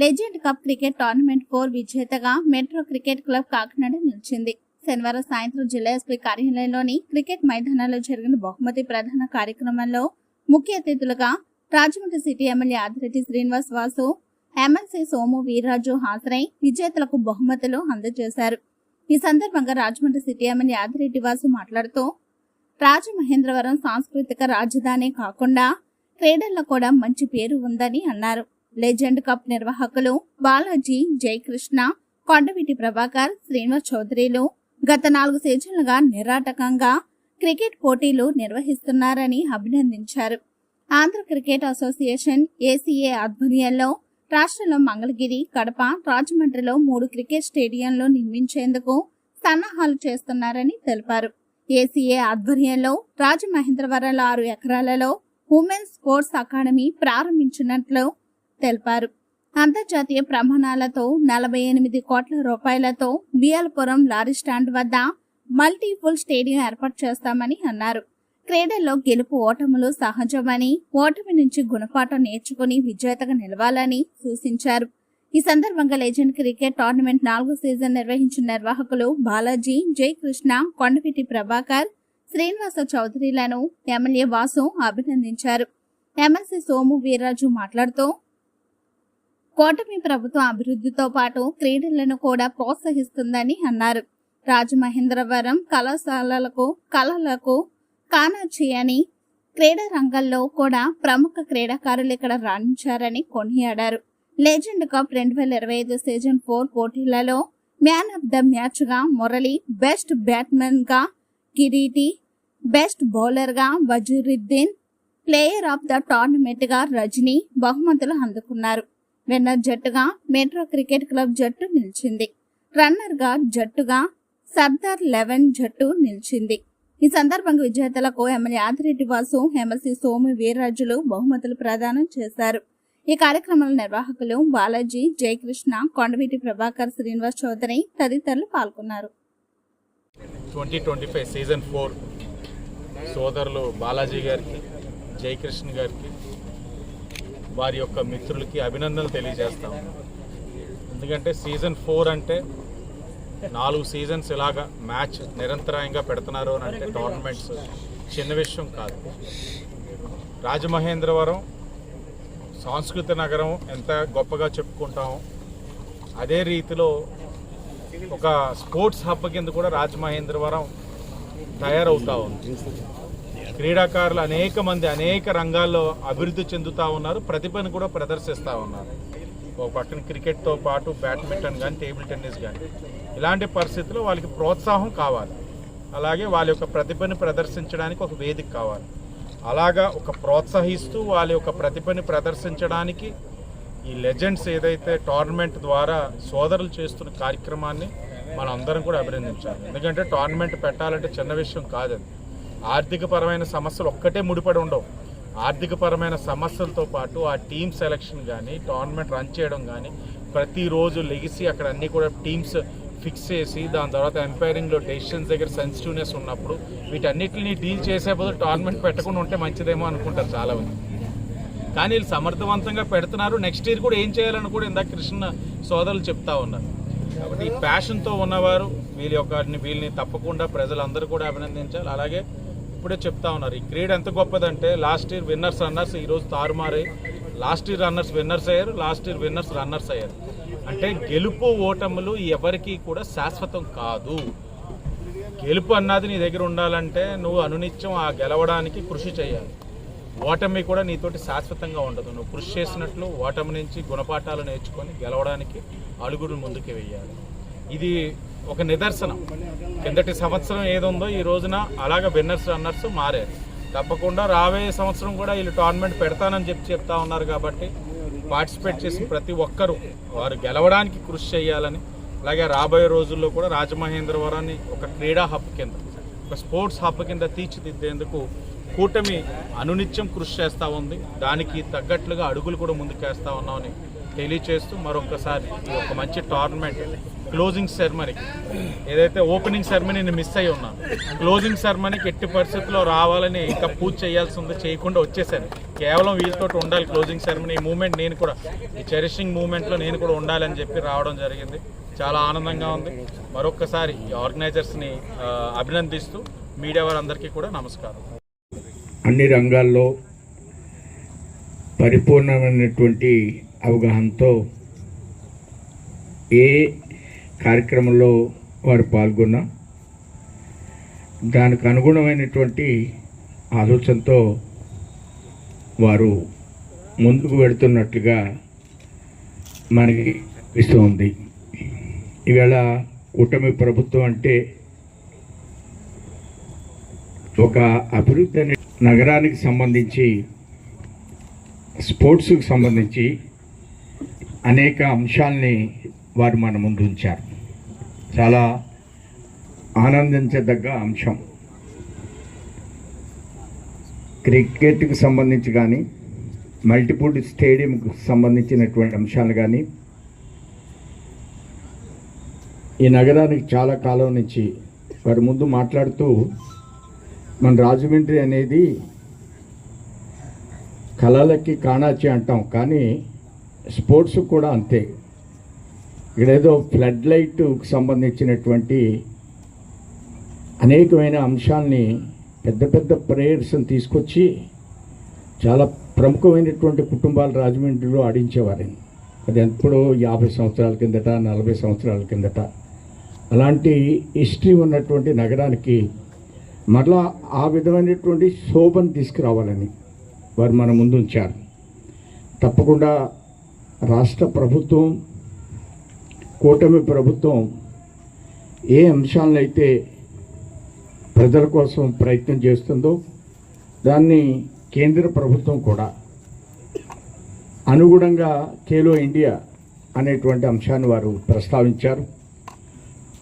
Legend cup cricket tournament four విజేతగా metro cricket club Kakinada నిలిచింది. శనివారం సాయంత్రం జిల్లా ఎస్పీ కార్యాలయంలోని క్రికెట్ మైదానంలో జరిగిన బహుమతి ప్రధాన కార్యక్రమంలో ముఖ్య అతిథులుగా Rajahmundry city MLA Adireddy Srinivas Vasu MLC Somu Veerraju హాజరై విజేతలకు బహుమతులు అందజేశారు. ఈ సందర్భంగా రాజమండ్రి సిటీ ఎమ్మెల్యే ఆదిరెడ్డి వాసు మాట్లాడుతూ రాజమహేంద్రవరం సాంస్కృతిక రాజధాని కాకుండా క్రీడల్లో కూడా మంచి పేరు ఉందని అన్నారు. లెజెండ్ కప్ నిర్వాహకులు బాలాజీ జయకృష్ణ కొండవీటి ప్రభాకర్ శ్రీనివాస్ చౌదరిలు గత నాలుగు సీజన్లుగా నిరాటకంగా క్రికెట్ పోటీలు నిర్వహిస్తున్నారని అభినందించారు. ఆంధ్ర క్రికెట్ అసోసియేషన్ ఏసీఏ ఆధ్వర్యంలో రాష్ట్రంలో మంగళగిరి కడప రాజమండ్రిలో మూడు క్రికెట్ స్టేడియంలు నిర్మించేందుకు సన్నాహాలు చేస్తున్నారని తెలిపారు. ఏసీఏ ఆధ్వర్యంలో రాజమహేంద్రవరంలో ఆరు ఎకరాలలో ఉమెన్స్ స్పోర్ట్స్ అకాడమీ ప్రారంభించినట్లు తెలిపారు. అంతర్జాతీయ ప్రమాణాలతో నలభై ఎనిమిది కోట్ల రూపాయలతో బియాలపురం లారీ స్టాండ్ వద్ద మల్టీపుల్ స్టేడియం ఏర్పాటు చేస్తామని అన్నారు. క్రీడల్లో గెలుపు ఓటములు సహజమని ఓటమి నుంచి గుణపాఠం నేర్చుకుని విజేతగా నిలవాలని సూచించారు. ఈ సందర్భంగా లెజెండ్ క్రికెట్ టోర్నమెంట్ నాలుగో సీజన్ నిర్వహించిన నిర్వాహకులు బాలాజీ జయకృష్ణ కొండపిటి ప్రభాకర్ శ్రీనివాస చౌదరిలను ఎమ్మెల్యే వాసు అభినందించారు. ఎమ్మెల్సీ సోము వీర్రాజు మాట్లాడుతూ కూటమి ప్రభుత్వం అభివృద్ధితో పాటు క్రీడలను కూడా ప్రోత్సహిస్తుందని అన్నారు. రాజమహేంద్రవరం కళాశాలలకు కళలకు కానాచి అని క్రీడా రంగంలో కూడా ప్రముఖ క్రీడాకారులు ఇక్కడ రాణించారని కొనియాడారు. లెజెండ్ కప్ రెండు వేల ఇరవై ఐదు సీజన్ ఫోర్ పోటీలలో మ్యాన్ ఆఫ్ ద మ్యాచ్గా మురళి బెస్ట్ బ్యాట్స్మెన్గా కిరీటి బెస్ట్ బౌలర్గా వజీరుద్దీన్ ప్లేయర్ ఆఫ్ ద టోర్నమెంట్గా రజనీ బహుమతులు అందుకున్నారు. విన్నర్ జట్టుగా మెట్రో క్రికెట్ క్లబ్ జట్టు నిలిచింది. రన్నర్గా జట్టుగా సర్దార్ లెవెన్ జట్టు నిలిచింది. ఈ సందర్భంగా విజేతలకు ఎమ్మెల్యే ఆదిరెడ్డి వాసు ఎమ్మెల్సీ సోము వీర్రాజులు బహుమతులు ప్రదానం చేశారు. ఈ కార్యక్రమంలో నిర్వాహకులు బాలాజీ జయకృష్ణ కొండవీటి ప్రభాకర్ శ్రీనివాస్ చౌదరి తదితరులు పాల్గొన్నారు. Twenty twenty five season four సోదరులు బాలాజీ గారికి జయకృష్ణ గారికి వారి యొక్క మిత్రులకి అభినందనలు తెలియజేస్తాం ఎందుకంటే సీజన్ ఫోర్ అంటే నాలుగు సీజన్స్ ఇలాగా మ్యాచ్ నిరంతరాయంగా పెడుతున్నారు అని అంటే టోర్నమెంట్స్ చిన్న విషయం కాదు. రాజమహేంద్రవరం సాంస్కృత నగరం ఎంత గొప్పగా చెప్పుకుంటామో అదే రీతిలో ఒక స్పోర్ట్స్ హబ్ కింద కూడా రాజమహేంద్రవరం తయారవుతా ఉంది. క్రీడాకారులు అనేక మంది అనేక రంగాల్లో అభివృద్ధి చెందుతూ ఉన్నారు ప్రతిభను కూడా ప్రదర్శిస్తూ ఉన్నారు. ఒక పక్కన క్రికెట్తో పాటు బ్యాడ్మింటన్ కానీ టేబుల్ టెన్నిస్ కానీ ఇలాంటి పరిస్థితుల్లో వాళ్ళకి ప్రోత్సాహం కావాలి. అలాగే వాళ్ళ యొక్క ప్రతిభని ప్రదర్శించడానికి ఒక వేదిక కావాలి. అలాగా ఒక ప్రోత్సహిస్తూ వాళ్ళ యొక్క ప్రతిభని ప్రదర్శించడానికి ఈ లెజెండ్స్ ఏదైతే టోర్నమెంట్ ద్వారా సోదరులు చేస్తున్న కార్యక్రమాన్ని మనం అందరం కూడా అభినందించాలి. ఎందుకంటే టోర్నమెంట్ పెట్టాలంటే చిన్న విషయం కాదు అది. ఆర్థికపరమైన సమస్యలు ఒక్కటే ముడిపడి ఉండవు. ఆర్థికపరమైన సమస్యలతో పాటు ఆ టీమ్ సెలెక్షన్ కానీ టోర్నమెంట్ రన్ చేయడం కానీ ప్రతిరోజు లెగిసి అక్కడ అన్ని కూడా టీమ్స్ ఫిక్స్ చేసి దాని తర్వాత ఎంపైరింగ్లో డెసిషన్స్ దగ్గర సెన్సిటివ్నెస్ ఉన్నప్పుడు వీటన్నిటిని డీల్ చేసే బదులు టోర్నమెంట్ పెట్టకుండా ఉంటే మంచిదేమో అనుకుంటారు చాలా మంది కానీ వీళ్ళు సమర్థవంతంగా పెడుతున్నారు. నెక్స్ట్ ఇయర్ కూడా ఏం చేయాలని కూడా ఇందాక కృష్ణ సోదరులు చెప్తా ఉన్నారు. కాబట్టి ఈ ప్యాషన్తో ఉన్నవారు వీళ్ళ యొక్క వీళ్ళని తప్పకుండా ప్రజలందరూ కూడా అభినందించాలి. అలాగే ఇప్పుడే చెప్తా ఉన్నారు ఈ క్రీడ ఎంత గొప్పదంటే లాస్ట్ ఇయర్ విన్నర్స్ రన్నర్స్ ఈరోజు తారుమారాయి లాస్ట్ ఇయర్ రన్నర్స్ విన్నర్స్ అయ్యారు లాస్ట్ ఇయర్ విన్నర్స్ రన్నర్స్ అయ్యారు. అంటే గెలుపు ఓటములు ఎవరికి కూడా శాశ్వతం కాదు. గెలుపు అన్నది నీ దగ్గర ఉండాలంటే నువ్వు అనునిత్యం ఆ గెలవడానికి కృషి చేయాలి. ఓటమి కూడా నీతోటి శాశ్వతంగా ఉండదు. నువ్వు కృషి చేసినట్లు ఓటమి నుంచి గుణపాఠాలు నేర్చుకొని గెలవడానికి అడుగులు ముందుకు వెయ్యాలి. ఇది ఒక నిదర్శనం. కిందటి సంవత్సరం ఏదుందో ఈ రోజున అలాగ విన్నర్స్ రన్నర్స్ మారారు. తప్పకుండా రాబోయే సంవత్సరం కూడా వీళ్ళు టోర్నమెంట్ పెడతానని చెప్పి చెప్తా ఉన్నారు కాబట్టి పార్టిసిపేట్ చేసిన ప్రతి ఒక్కరూ వారు గెలవడానికి కృషి చేయాలని అలాగే రాబోయే రోజుల్లో కూడా రాజమహేంద్రవరాన్ని ఒక క్రీడా హబ్ కింద ఒక స్పోర్ట్స్ హబ్ కింద తీర్చిదిద్దేందుకు కూటమి అనునిత్యం కృషి చేస్తూ ఉంది. దానికి తగ్గట్లుగా అడుగులు కూడా ముందుకేస్తూ ఉన్నామని తెలియచేస్తూ మరొకసారి ఒక మంచి టోర్నమెంట్ క్లోజింగ్ సెరమనీకి ఏదైతే ఓపెనింగ్ సెర్మనీ నేను మిస్ అయ్యి ఉన్నాను క్లోజింగ్ సెరమనీకి ఎట్టి పరిస్థితుల్లో రావాలని ఇంకా పూజ చేయాల్సి ఉంది చేయకుండా వచ్చేసాను. కేవలం వీళ్ళతో ఉండాలి క్లోజింగ్ సెరమనీ మూమెంట్ నేను కూడా ఈ చెరిషింగ్ మూమెంట్లో నేను కూడా ఉండాలని చెప్పి రావడం జరిగింది. చాలా ఆనందంగా ఉంది. మరొక్కసారి ఈ ఆర్గనైజర్స్ని అభినందిస్తూ మీడియా వారందరికీ కూడా నమస్కారం. అన్ని రంగాల్లో పరిపూర్ణమైనటువంటి అవగాహనతో ఏ కార్యక్రమంలో వారు పాల్గొన్నా దానికి అనుగుణమైనటువంటి ఆలోచనతో వారు ముందుకు వెడుతున్నట్లుగా మనకి ఇస్తుంది ఈవేళ కూటమి ప్రభుత్వం అంటే ఒక అభివృద్ధి అనే నగరానికి సంబంధించి స్పోర్ట్స్కి సంబంధించి అనేక అంశాల్ని వారు మన ముందు ఉంచారు. చాలా ఆనందించదగ్గ అంశం. క్రికెట్కి సంబంధించి కానీ మల్టిపుల్ స్టేడియంకు సంబంధించినటువంటి అంశాలు కానీ ఈ నగరానికి చాలా కాలం నుంచి వారి ముందు మాట్లాడుతూ మన రాజమండ్రి అనేది కళలకి కాణాచి అంటాం. కానీ స్పోర్ట్స్ కూడా అంతే. ఇక్కడేదో ఫ్లడ్ లైట్కు సంబంధించినటువంటి అనేకమైన అంశాల్ని పెద్ద పెద్ద ప్రేయర్స్ని తీసుకొచ్చి చాలా ప్రముఖమైనటువంటి కుటుంబాలు రాజమండ్రిలో ఆడించేవారని అది ఎప్పుడో యాభై సంవత్సరాల కిందట నలభై సంవత్సరాల కిందట. అలాంటి హిస్టరీ ఉన్నటువంటి నగరానికి మరలా ఆ విధమైనటువంటి శోభను తీసుకురావాలని వారు మన ముందు ఉంచారు. తప్పకుండా రాష్ట్ర ప్రభుత్వం కూటమి ప్రభుత్వం ఏ అంశాలను అయితే ప్రజల కోసం ప్రయత్నం చేస్తుందో దాన్ని కేంద్ర ప్రభుత్వం కూడా అనుగుణంగా ఖేలో ఇండియా అనేటువంటి అంశాన్ని వారు ప్రస్తావించారు.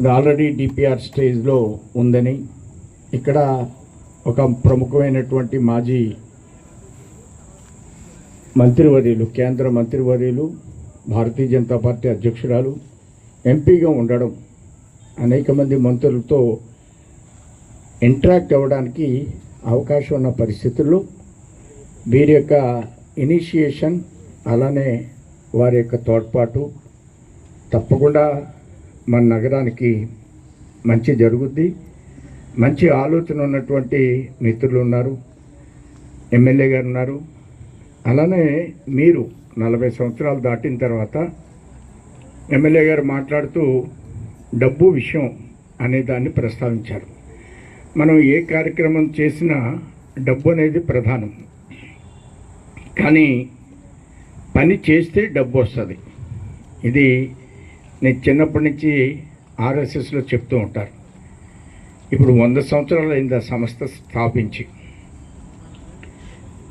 ఇది ఆల్రెడీ డిపిఆర్ స్టేజ్లో ఉందని. ఇక్కడ ఒక ప్రముఖమైనటువంటి మాజీ మంత్రివర్యులు కేంద్ర మంత్రివర్యులు భారతీయ జనతా పార్టీ అధ్యక్షురాలు ఎంపీగా ఉండడం అనేక మంది మంత్రులతో ఇంటరాక్ట్ అవ్వడానికి అవకాశం ఉన్న పరిస్థితుల్లో వీరి యొక్క ఇనిషియేషన్ అలానే వారి యొక్క తోడ్పాటు తప్పకుండా మన నగరానికి మంచి జరుగుద్ది. మంచి ఆలోచన ఉన్నటువంటి మిత్రులు ఉన్నారు. ఎమ్మెల్యే గారు ఉన్నారు. అలానే మీరు నలభై సంవత్సరాలు దాటిన తర్వాత ఎమ్మెల్యే గారు మాట్లాడుతూ డబ్బు విషయం అనే దాన్ని ప్రస్తావించారు. మనం ఏ కార్యక్రమం చేసినా డబ్బు అనేది ప్రధానం. కానీ పని చేస్తే డబ్బు వస్తుంది. ఇది నేను చిన్నప్పటి నుంచి ఆర్ఎస్ఎస్లో చెప్తూ ఉంటారు. ఇప్పుడు వంద సంవత్సరాలు అయింది ఆ సంస్థ స్థాపించి.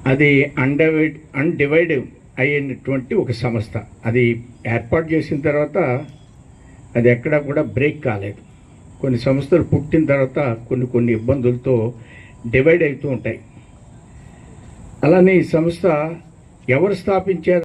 అది అన్డివైడ్ అన్డివైడ్ అయినటువంటి ఒక సంస్థ. అది ఏర్పాటు చేసిన తర్వాత అది ఎక్కడా కూడా బ్రేక్ కాలేదు. కొన్ని సంస్థలు పుట్టిన తర్వాత కొన్ని కొన్ని ఇబ్బందులతో డివైడ్ అవుతూ ఉంటాయి. అలానే ఈ సంస్థ ఎవరు స్థాపించారు?